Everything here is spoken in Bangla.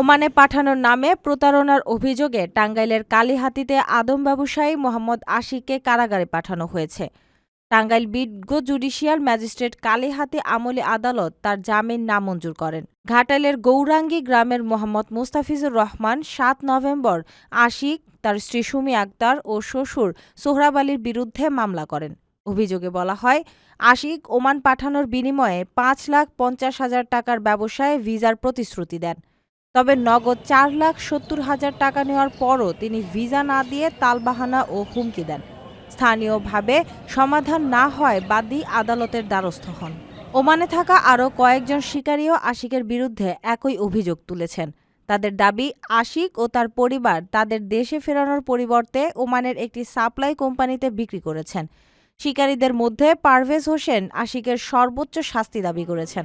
ওমানে পাঠানোর নামে প্রতারণার অভিযোগে টাঙ্গাইলের কালীহাতিতে আদম ব্যবসায়ী মোহাম্মদ আশিককে কারাগারে পাঠানো হয়েছে। টাঙ্গাইল বিজ্ঞ জুডিশিয়াল ম্যাজিস্ট্রেট কালীহাতি আমলি আদালত তার জামিন নামঞ্জুর করেন। ঘাটাইলের গৌরাঙ্গী গ্রামের মোহাম্মদ মুস্তাফিজুর রহমান সাত নভেম্বর আশিক, তার স্ত্রী সুমি আক্তার ও শ্বশুর সোহরাব আলীর বিরুদ্ধে মামলা করেন। অভিযোগে বলা হয়, আশিক ওমান পাঠানোর বিনিময়ে পাঁচ লাখ পঞ্চাশ হাজার টাকার ব্যবসায় ভিসার প্রতিশ্রুতি দেন। তবে নগদ চার লাখ সত্তর হাজার টাকা নেওয়ার পরও তিনি ভিসা না দিয়ে তালবাহানা ও হুমকি দেন। স্থানীয়ভাবে সমাধান না হয় বাদী আদালতের দ্বারস্থ হন। ওমানে থাকা আরও কয়েকজন শিকারীও আশিকের বিরুদ্ধে একই অভিযোগ তুলেছেন। তাদের দাবি, আশিক ও তার পরিবার তাদের দেশে ফেরানোর পরিবর্তে ওমানের একটি সাপ্লাই কোম্পানিতে বিক্রি করেছেন। শিকারীদের মধ্যে পারভেজ হোসেন আশিকের সর্বোচ্চ শাস্তি দাবি করেছেন।